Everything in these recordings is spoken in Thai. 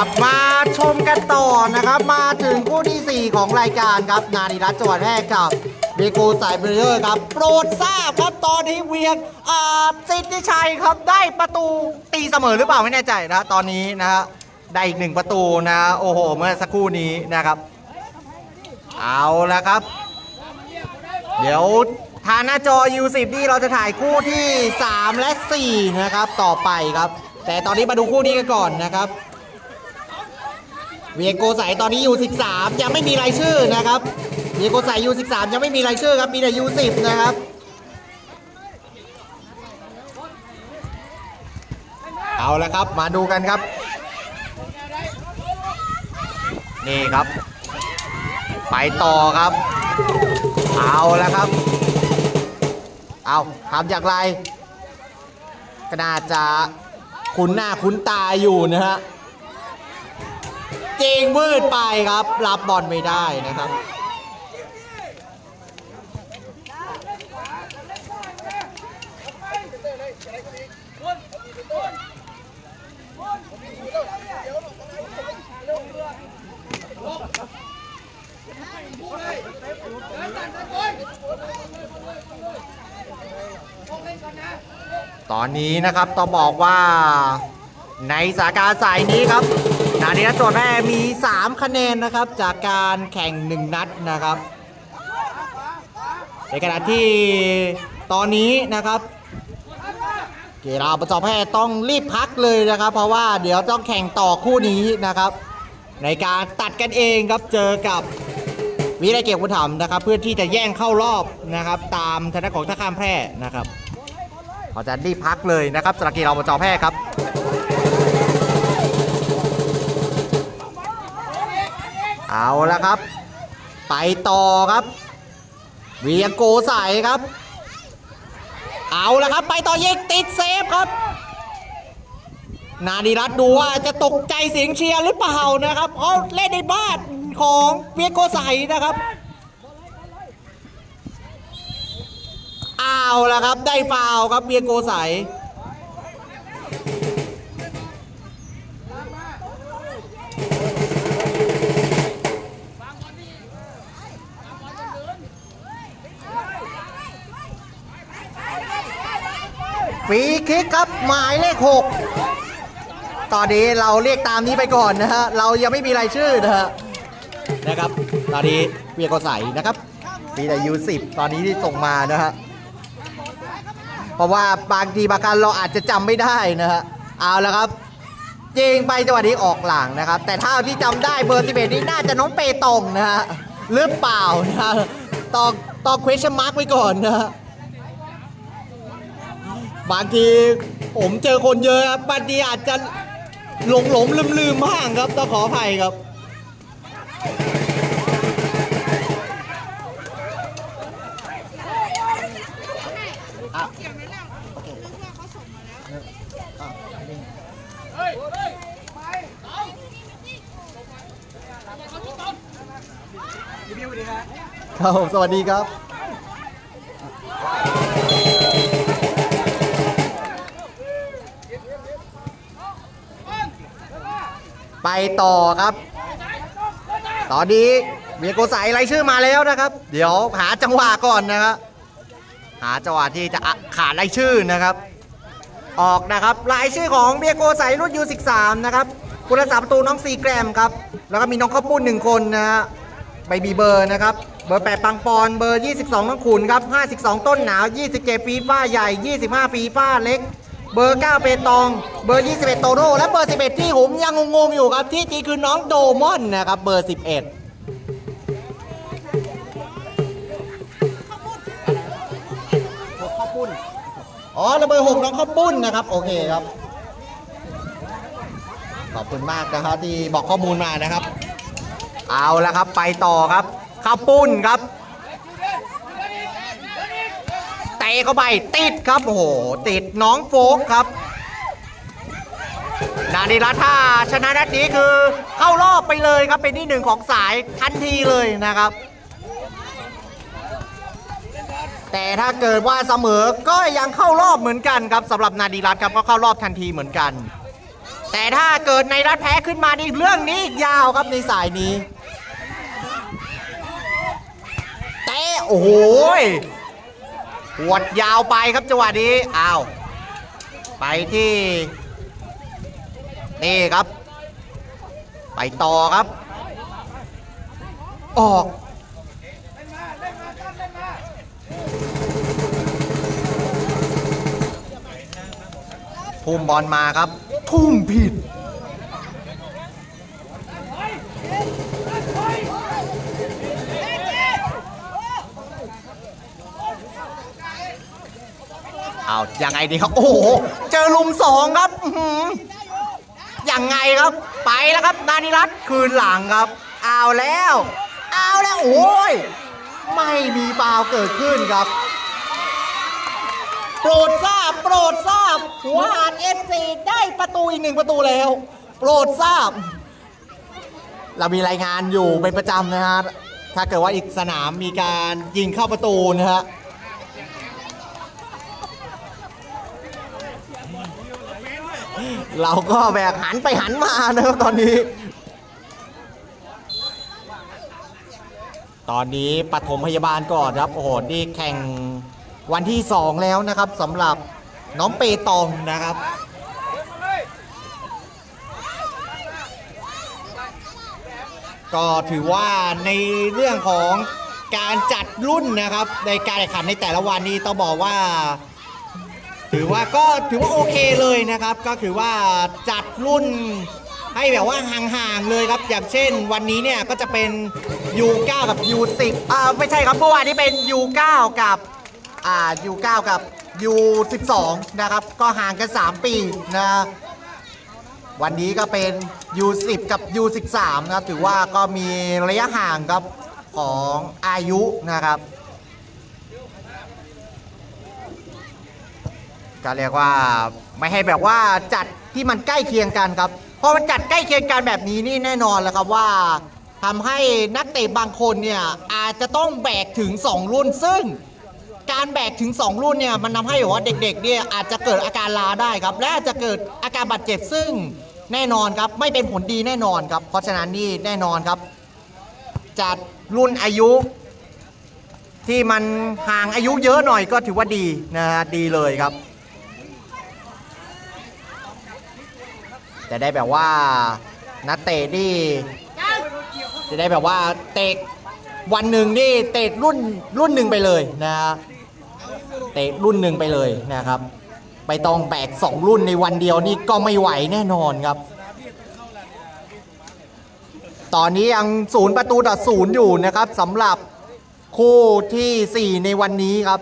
ับมาชมกันต่อนะครับ มาถึงคู่ที่ 4 ของรายการครับ นานิรัตน์จังหวัดแพร่กับเวโกสายเบรเยอร์ครับ โปรดทราบครับตอนนี้เวียงอ่าสิทธิชัยครับได้ประตูตีเสมอหรือเปล่าไม่แน่ใจนะตอนนี้นะฮะได้อีกหนึ่งประตูนะ โอ้โห เมื่อสักครู่นี้นะครับ เอาละครับ เดี๋ยวทางหน้าจอ U10 นี่เราจะถ่ายคู่ที่ 3 และ 4 นะครับ ต่อไปครับ แต่ตอนนี้มาดูคู่นี้กันก่อนนะครับ เวียโกใสตอนนี้ U13 ยังไม่มีรายชื่อนะครับเวียโกใส U13 ยังไม่มีรายชื่อครับมีแต่ U10 นะครับเอาละครับมาดูกันครับ นี่ครับ ไปต่อครับ เอาแล้วครับ เอาทำอย่างไรก็น่าจะคุ้นหน้าคุ้นตาอยู่นะฮะ เจงมืดไปครับ รับบอลไม่ได้นะครับตอนนี้นะครับต้องบอกว่าในสาการสายนี้ครับ นาดีนัทโจทย์แรกมี 3 คะแนนนะครับ จากการแข่ง 1 นัดนะครับ ในขณะที่ตอนนี้นะครับเกราประจอบแพทย์ต้องรีบพักเลยนะครับ เพราะว่าเดี๋ยวต้องแข่งต่อคู่นี้นะครับ ในการตัดกันเองครับเจอกับวิไลเกียรติบุญธรรมนะครับ เพื่อที่จะแย่งเข้ารอบนะครับ ตามธนาของท่าข้ามแพร่นะครับเขาจะรีบพักเลยนะครับสระกีเราบจอแพร่ครับ เอาละครับ ไปต่อครับเวียโกใส่ครับ เอาละครับ ไปต่อยิงติดเซฟครับ นาดีรัตดูว่าจะตกใจเสียงเชียร์หรือเปล่านะครับเพราเล่นในบ้านของเวียโกใส่นะครับเอาละครับ ได้ฟาวครับเวียโกใส่ ฟรีคิกครับหมายเลขหกตอนนี้เราเรียกตามนี้ไปก่อนนะฮะ เรายังไม่มีรายชื่อนะฮะ นะครับ ตอนนี้เวียโกใสนะครับ มีแต่ยูสิบตอนนี้ที่ส่งมานะฮะ เพราะว่าบางทีบางครั้งเราอาจจะจำไม่ได้นะฮะ เอาละครับยิงไปจังหวะนี้ออกหลังนะครับ แต่เท่าที่จำได้เบอร์11นี่น่าจะน้องเปตงนะฮะหรือเปล่านะฮะต้องต้อง question mark ไว้ก่อนนะฮะ บางทีผมเจอคนเยอะครับบางทีอาจจะหลงหลงลืมลืมบ้างครับต้องขออภัยครับ ครับผมสวัสดีครับ ต่อครับ ตอนนี้เมียโกใสายชื่อมาแล้วนะครับ เดี๋ยวหาจังหวะก่อนนะครับหาจังหวะที่จะขาดรชื่อนะครับ ออกนะครับรายชื่อของเบียโกใสรุ่นยู13นะครับคุณรักษาประตูน้องซีแกรมครับ แล้วก็มีน้องข้าวปุ้นหนึ่งคนนะฮะใบบีเบอร์นะครับเบอร์ 8 ปังปอน เบอร์ 22 น้องขุนครับ 52 ต้นหนาว 27 ฟีฟ้าใหญ่ 25 ฟีฟ้าเล็ก เบอร์ 9 เปตอง เบอร์ 21 โตโน่และเบอร์ 11 ที่ผมยังงงๆอยู่ครับ ที่จริงคือน้องโดมอนนะครับ เบอร์ 11ข้าวปุ้น อ๋อแล้วเบอร์หกน้องข้าวปุ้นนะครับ โอเคครับ ขอบคุณมากนะครับที่บอกข้อมูลมานะครับ เอาละครับไปต่อครับข้าวปุ้นครับ เตะเข้าไปติดครับโอ้โหติดน้องโฟกครับนาดีรัตถ้าชนะนัดนี้คือเข้ารอบไปเลยครับเป็นที่หนึ่งของสายทันทีเลยนะครับ แต่ถ้าเกิดว่าเสมอก็ยังเข้ารอบเหมือนกันครับสำหรับนาดีรัตครับก็เข้ารอบทันทีเหมือนกัน แต่ถ้าเกิดในรัฐแพ้ขึ้นมานี่เรื่องนี้อีกยาวครับในสายนี้เตะโอ้โหย หวดยาวไปครับจังหวะนี้อ้าวไปที่ นี่ครับ ไปต่อครับ ออกทุ่มบอลมาครับทุ่มผิด เอายังไงดีครับ โอ้โห เจอลุมสองครับยังไงครับ ไปแล้วครับ นานิรัตคืนหลังครับ เอาแล้ว เอาแล้วโอ้ย ไม่มีฟาวล์เกิดขึ้นครับ โปรดทราบ โปรดทราบ หัวหารเอฟซีได้ประตูอีกหนึ่งประตูแล้ว โปรดทราบ เรามีรายงานอยู่เป็นประจำนะฮะถ้าเกิดว่าอีกสนามมีการยิงเข้าประตูนะฮะ เราก็แบกหันไปหันมานะครับตอนนี้ ตอนนี้ปฐมพยาบาลก่อนครับโอ้โหนี่แข่งวันที่ 2 แล้วนะครับสำหรับน้องเปตองนะครับก็ถือว่าในเรื่องของการจัดรุ่นนะครับ ในการแข่งขันในแต่ละวันนี้ต้องบอกว่า ถือว่าก็ถือว่าโอเคเลยนะครับ ก็คือว่าจัดรุ่นให้แบบว่าห่างๆเลยครับ อย่างเช่น วันนี้เนี่ยก็จะเป็น U9 กับ U10 อ่าไม่ใช่ครับเมื่อวานนี้เป็น U9 กับอ่า U9 กับ U12 นะครับ ก็ห่างกัน 3 ปีนะวันนี้ก็เป็น U10 กับ U13 นะครับ ถือว่าก็มีระยะห่างครับของอายุนะครับ ก็เรียกว่าไม่ให้แบบว่าจัดที่มันใกล้เคียงกันครับพอมันจัดใกล้เคียงกันแบบนี้นี่แน่นอนแล้วครับว่าทำให้นักเตะบางคนเนี่ยอาจจะต้องแบกถึง 2 รุ่นซึ่ง การแบกถึง 2 รุ่นเนี่ยมันทำให้แบบว่าเด็กๆเนี่ยอาจจะเกิดอาการลาได้ครับ และอาจจะเกิดอาการบาดเจ็บซึ่งแน่นอนครับไม่เป็นผลดีแน่นอนครับ เพราะฉะนั้นนี่แน่นอนครับ จัดรุ่นอายุ ที่มันห่างอายุเยอะหน่อยก็ถือว่าดีนะฮะดีเลยครับ จะได้แบบว่านักเตะนี่จะได้แบบว่าเตะวันหนึ่งนี่เตะรุ่นรุ่นหนึ่งไปเลยนะเตะรุ่นหนึ่งไปเลยนะครับ ไปต้องแบกสองรุ่นในวันเดียวนี่ก็ไม่ไหวแน่นอนครับ ตอนนี้ยังศูนย์ประตูต่อศูนย์อยู่นะครับสำหรับคู่ทีสี่4 ในวันนี้ครับ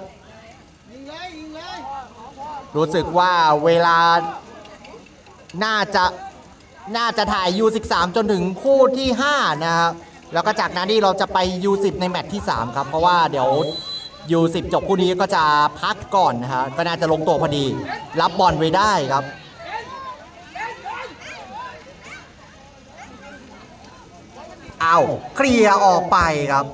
รู้สึกว่าเวลา น่าจะน่าจะถ่าย U13 จนถึงคู่ที่ 5 นะครับแล้วก็จากนั้นนี่เราจะไป U10 ในแมตช์ที่ 3 ครับ เพราะว่าเดี๋ยว U10 จบคู่นี้ก็จะพักก่อนนะฮะก็น่าจะลงตัวพอดี รับบอลไว้ได้ครับเอาเคลียร์ออกไปครับ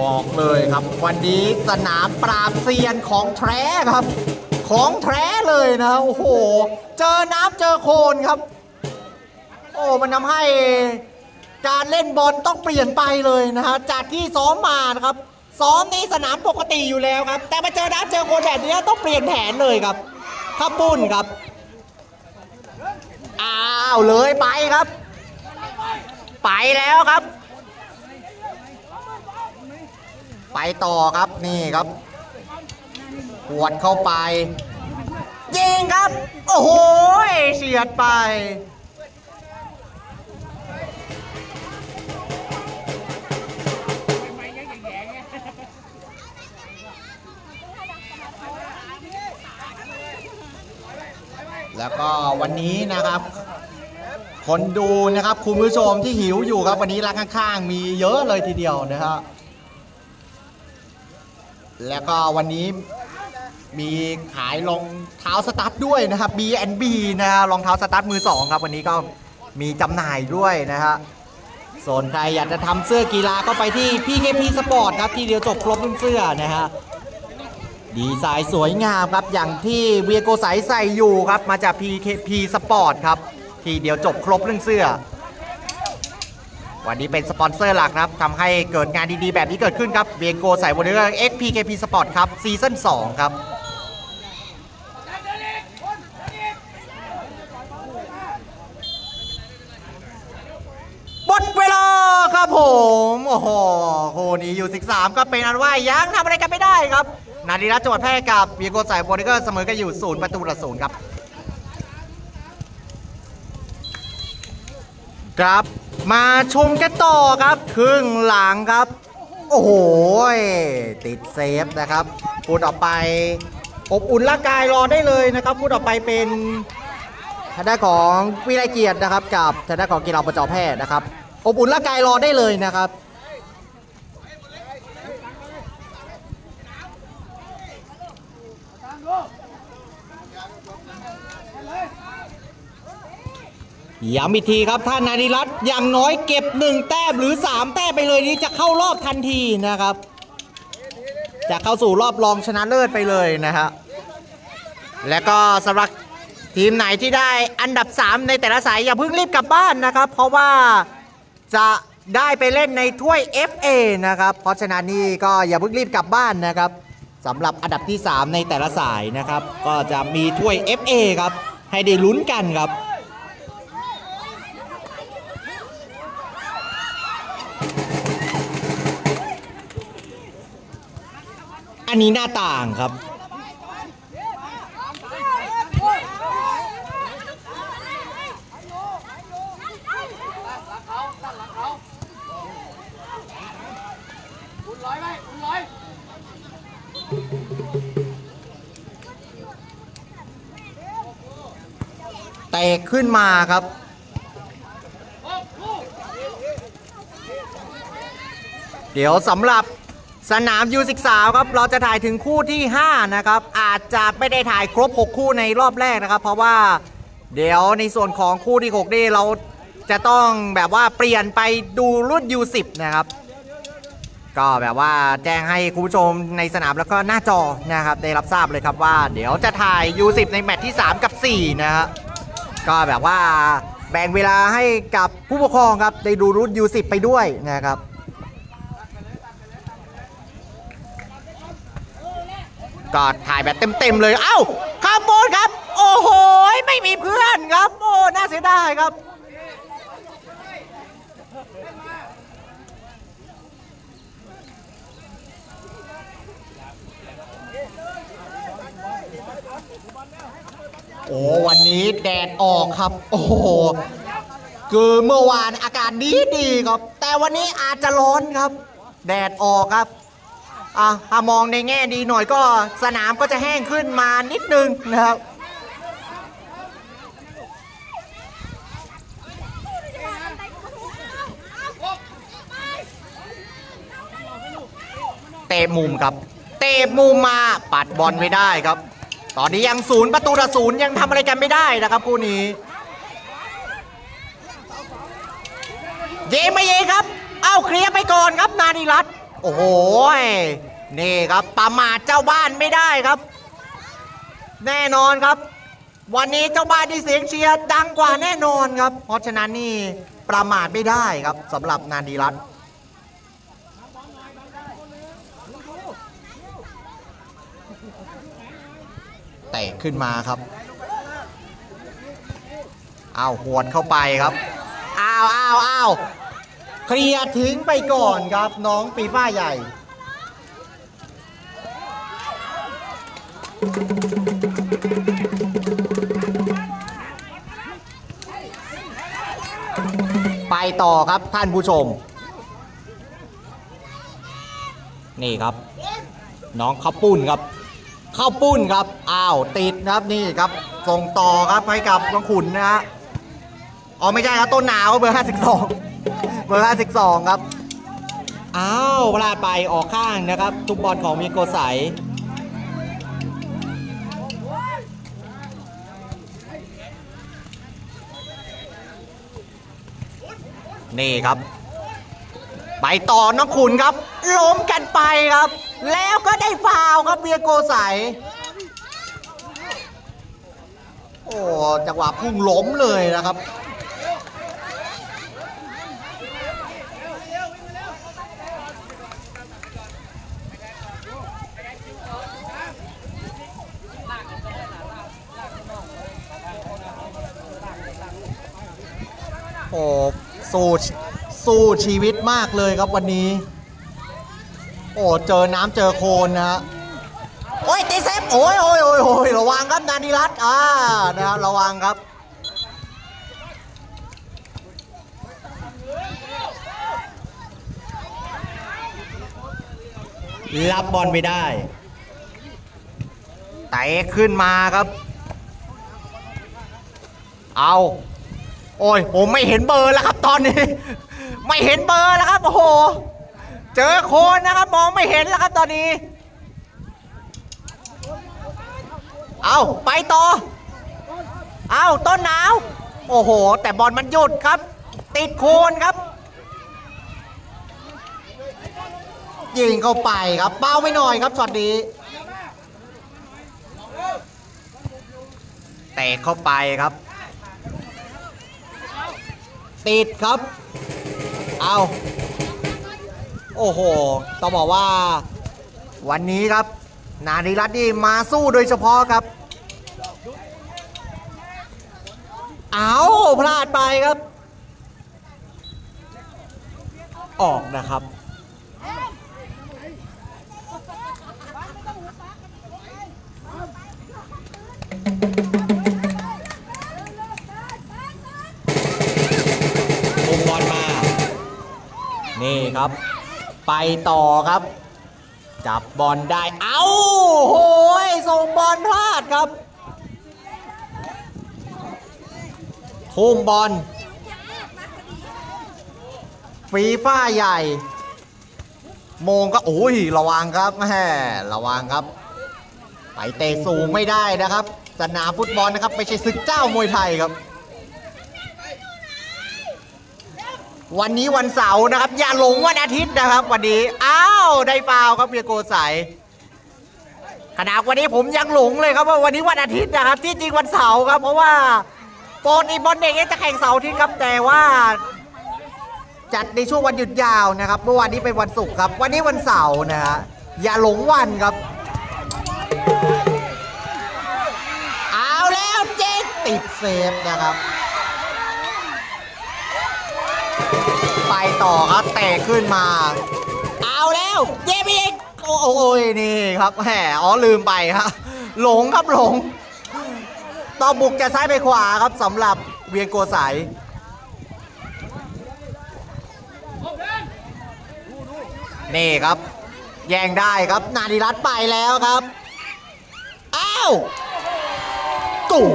บอกเลยครับ วันนี้สนามปราบเซียนของแท้ครับ ของแท้เลยนะโอ้โห เจอน้ำเจอโคลนครับ โอ้มันทำให้การเล่นบอลต้องเปลี่ยนไปเลยนะฮะจากที่ซ้อมมานะครับ ซ้อมในสนามปกติอยู่แล้วครับ แต่มาเจอน้ำเจอโคลนแบบนี้ต้องเปลี่ยนแผนเลยครับข้าปุ้นครับอ้าวเลยไปครับ ไปแล้วครับ ไปต่อครับนี่ครับหวดเข้าไป ยิงครับ โอ้โหเฉียดไป แล้วก็วันนี้นะครับ คนดูนะครับ คุณผู้ชมที่หิวอยู่ครับ วันนี้ร้านข้างๆ มีเยอะเลยทีเดียวนะครับ แล้วก็วันนี้มีขายรองเท้าสตาร์ทด้วยนะครับ B&B นะรองเท้าสตาร์ทมือสองครับ วันนี้ก็มีจำหน่ายด้วยนะฮะส่วนใครอยากจะทำเสื้อกีฬาก็ไปที่ PKP Sport ครับ ที่เดียวจบครบรุ่นเสื้อนะฮะดีไซน์สวยงามครับ อย่างที่เวียโกไสใส่อยู่ครับ มาจาก PKP Sport ครับ ที่เดียวจบครบเรื่องเสื้อ วันนี้เป็นสปอนเซอร์หลักครับทำให้เกิดงานดีๆ แบบนี้เกิดขึ้นครับเวียโกใส่วอลเลย์ XPKP Sport ครับซีซั่น2ครับหมดเวลาครับผมโอ้โหโหนี้อยู่ 13 ก็เป็นอันว่ายังทำอะไรกันไม่ได้ครับ นาดีรัตจังหวัดแพร่กับเวียโกใส่วอลเลย์เสมอกันอยู่ศูนย์ประตูละศูนย์ครับครับ มาชมกันต่อครับครึ่งหลังครับ โอ้โหติดเซฟนะครับพูดออกไป อบอุ่นร่างกายรอได้เลยนะครับพูดออกไปเป็นทางด้านของวิไลเกียรตินะครับกับทางด้านของกีฬาประจอแพทย์นะครับ อบอุ่นร่างกายรอได้เลยนะครับย้ำอีกทีครับท่านนาริรัต อย่างน้อยเก็บ 1 แต้มหรือ 3 แต้มไปเลยนี้จะเข้ารอบทันทีนะครับ จะเข้าสู่รอบรองชนะเลิศไปเลยนะฮะและก็สำหรับทีมไหนที่ได้อันดับ 3 ในแต่ละสายอย่าเพิ่งรีบกลับบ้านนะครับ เพราะว่าจะได้ไปเล่นในถ้วย FA นะครับ เพราะฉะนั้นนี่ก็อย่าเพิ่งรีบกลับบ้านนะครับสำหรับอันดับที่ 3 ในแต่ละสายนะครับ ก็จะมีถ้วย FA ครับ ให้ได้ลุ้นกันครับ อันนี้หน้าต่างครับเตะขึ้นมาครับเดี๋ยวสำหรับ สนาม U13 ครับ เราจะถ่ายถึงคู่ที่ 5 นะครับ อาจจะไม่ได้ถ่ายครบ 6 คู่ในรอบแรกนะครับ เพราะว่าเดี๋ยวในส่วนของคู่ที่6นี่เราจะต้องแบบว่าเปลี่ยนไปดูรุ่น U10 นะครับ ก็แบบว่าแจ้งให้คุณผู้ชมในสนามแล้วก็หน้าจอนะครับ ได้รับทราบเลยครับว่า เดี๋ยวจะถ่าย U10 ในแมตช์ที่ 3 กับ 4 นะฮะก็แบบว่าแบ่งเวลาให้กับผู้ปกครองครับ ได้ดูรุ่น U10 ไปด้วยนะครับ ก็ถ่ายแบบเต็มๆเลยเอ้าข้ามโบนครับ โอ้โหไม่มีเพื่อนครับ โอ้น่าเสียดายครับโอ้วันนี้แดดออกครับ โอ้โหคือเมื่อวานอากาศดีดีๆครับ แต่วันนี้อาจจะร้อนครับ แดดออกครับ อะถ้ามองในแง่ดีหน่อยก็สนามก็จะแห้งขึ้นมานิดนึงนะครับเตะมุมครับ เตะมุมมาปัดบอลไม่ได้ครับ ตอนนี้ยังศูนย์ประตูต่อศูนย์ยังทำอะไรกันไม่ได้นะครับคู่นี้เยไม่เยครับ เอ้าเคลียร์ไปก่อนครับนานิรัตน์ โอ้โหยนี่ครับประมาทเจ้าบ้านไม่ได้ครับ แน่นอนครับ วันนี้เจ้าบ้านที่เสียงเชียร์ดังกว่าแน่นอนครับ เพราะฉะนั้นนี่ประมาทไม่ได้ครับสำหรับนานิรัตน์เตะขึ้นมาครับอ้าวหวดเข้าไปครับอ้าวอ้าวอ้าว เคลียร์ทิ้งไปก่อนครับน้องปีฟ้าใหญ่ ไปต่อครับท่านผู้ชม นี่ครับ น้องข้าวปุ้นครับข้าวปุ้นครับ อ้าวติดครับนี่ครับ ส่งต่อครับให้กับน้องขุนนะฮะ อ๋อไม่ใช่ครับต้นหนาวเบอร์52เบอ ร์52ครับ อ้าวพลาดไปออกข้างนะครับ ทุกบอลของมีโกไสนี่ครับ ไปต่อน้องขุนครับ ล้มกันไปครับ แล้วก็ได้ฟาวครับเบียโกใสโอ้จังหวะพุ่งล้มเลยนะครับ โอ้สู้สู้ชีวิตมากเลยครับวันนี้ โอ้เจอน้ำเจอโคลนนะฮะโอ้ยตีเซฟโอ้ยโอ้ยโอ้ยโอ้ยระวังครับนานิรัตอ่านะครับระวังครับรับบอลไม่ได้เตะขึ้นมาครับ เอา โอ้ยผมไม่เห็นเบอร์แล้วครับตอนนี้ ไม่เห็นเบอร์แล้วครับโอ้โห เจอโคนนะครับมองไม่เห็นแล้วครับตอนนี้ เอาไปต่อ เอาต้นหนาวโอ้โห แต่บอลมันหยุดครับ ติดโคนครับ ยิงเข้าไปครับเป้าไม่หน่อยครับช็อตนี้เตะเข้าไปครับ ติดครับ เอาโอ้โห ต้องบอกว่า วันนี้ครับ นาริรัตน์นี่มาสู้โดยเฉพาะครับ เอาพลาดไปครับ ออกนะครับ นี่ครับ ไปต่อครับ จับบอลได้ เอ้าโหยส่งบอลพลาดครับทุ่มบอลฟีฟ้าใหญ่ โมงก็โอ้ยระวังครับแม่ระวังครับไปเตะสูงไม่ได้นะครับ สนามฟุตบอลนะครับ ไม่ใช่ศึกเจ้ามวยไทยครับ วันนี้วันเสาร์นะครับ อย่าหลงวันอาทิตย์นะครับ วันนี้อ้าวได้ฟาวครับเบียโกใสขณะวันนี้ผมยังหลงเลยครับว่าวันนี้วันอาทิตย์นะครับ ที่จริงวันเสาร์ครับ เพราะว่าโปรตีบอลเด็กจะแข่งเสาร์ทิตย์ครับแต่ว่า จัดในช่วงวันหยุดยาวนะครับเมื่อวานนี้เป็นวันศุกร์ครับ วันนี้วันเสาร์นะฮะอย่าหลงวันครับเอาแล้วเจ๊ติดเซฟนะครับ ไปต่อครับเตะขึ้นมา เอาแล้วเจมีเอกโอ้โอ้ยนี่ครับแหมอ๋อลืมไปครับหลงครับหลงต่อบุกจะซ้ายไปขวาครับสำหรับเวียงโกสายนี่ครับ แย่งได้ครับ นาดิรัตไปแล้วครับ อ้าวตู่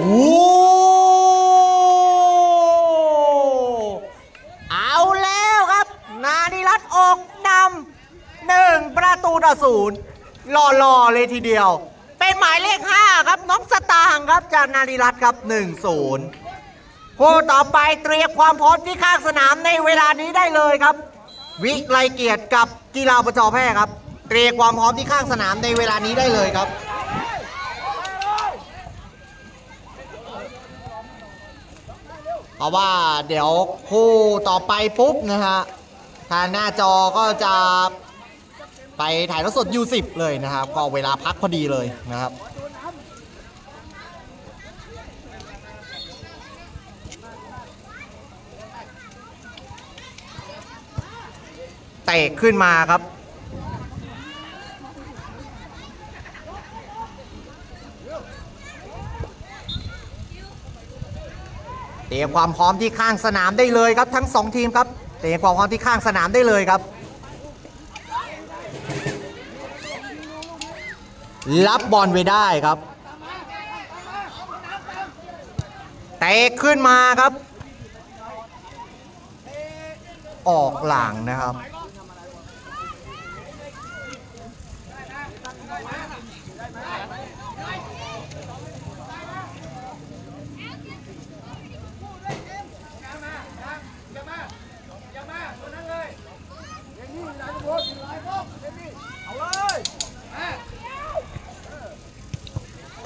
เอาแล้วครับ นาดิรัตน์ ออกนำหนึ่งประตูต่อศูนย์หล่อๆเลยทีเดียว เป็นหมายเลข 5 ครับน้องสตางค์ครับจากนาดิรัตน์ครับ 1-0 คู่ต่อไปเตรียมความพร้อมที่ข้างสนามในเวลานี้ได้เลยครับ วิไลเกียรติกับกีฬาประจอแพร่ครับ เตรียมความพร้อมที่ข้างสนามในเวลานี้ได้เลยครับเพราะว่าเดี๋ยวคู่ต่อไปปุ๊บนะฮะ ทางหน้าจอก็จะไปถ่ายทอดสด U10 เลยนะครับ ก็เวลาพักพอดีเลยนะครับเตะขึ้นมาครับ เตรียมความพร้อมที่ข้างสนามได้เลยครับทั้งสองทีมครับ เตะความพร้อมที่ข้างสนามได้เลยครับ รับบอลไว้ได้ครับเตะขึ้นมาครับ ออกหลังนะครับ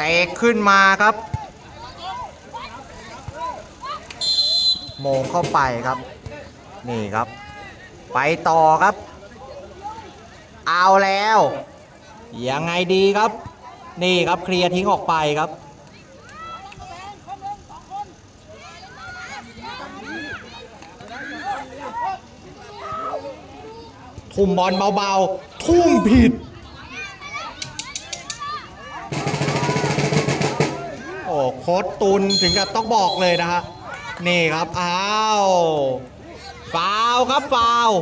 ตะขึ้นมาครับ โมงเข้าไปครับ นี่ครับ ไปต่อครับ เอาแล้ว ยังไงดีครับ นี่ครับเคลียร์ทิ้งออกไปครับทุ่มบอลเบาๆ ทุ่มผิด อ้โค้ดตุนถึงกับต้องบอกเลยนะฮะนี่ครับอ้าวฟาวครับฟาวล์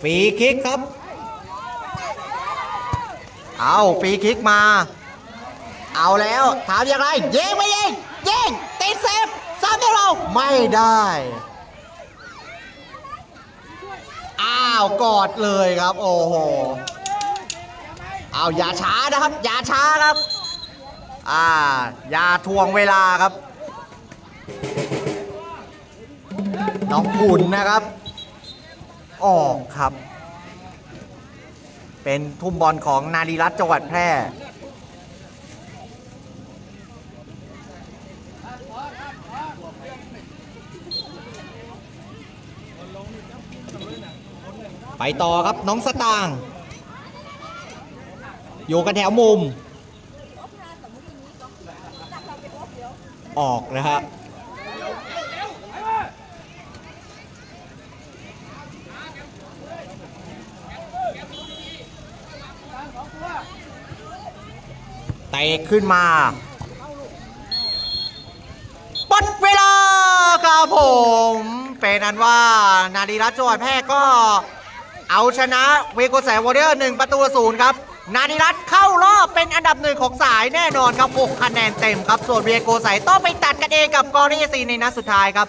ฟรีคิกครับ เอาฟรีคิกมา เอาแล้วถามย่างไรยิงไม่ยิงยิงติดเซฟ ซ้ำได้เรา ไม่ได้ อ้าวกอดเลยครับ โอ้โหเอาอย่าช้านะครับ อย่าช้าครับ อ่า อย่าทวงเวลาครับ น้องขุนนะครับ ออกครับ เป็นทุ่มบอลของนารีรัตน์จังหวัดแพร่ ไปต่อครับน้องสตางค์อยู่กันแถวมุม ออกนะฮะเตะขึ้นมาปดเวลาครับผม เป็นอันว่า นาดีรัตน์จวดแพร่ก็ เอาชนะเวโกแสวอเรียร์หนึ่งประตูศูนย์ครับ นาดิรัตเข้ารอบเป็นอันดับหนึ่งของสายแน่นอนครับ 6 คะแนนเต็มครับ ส่วนเวโกสายต้องไปตัดกันเองกับกอริยาซีในนัดสุดท้ายครับ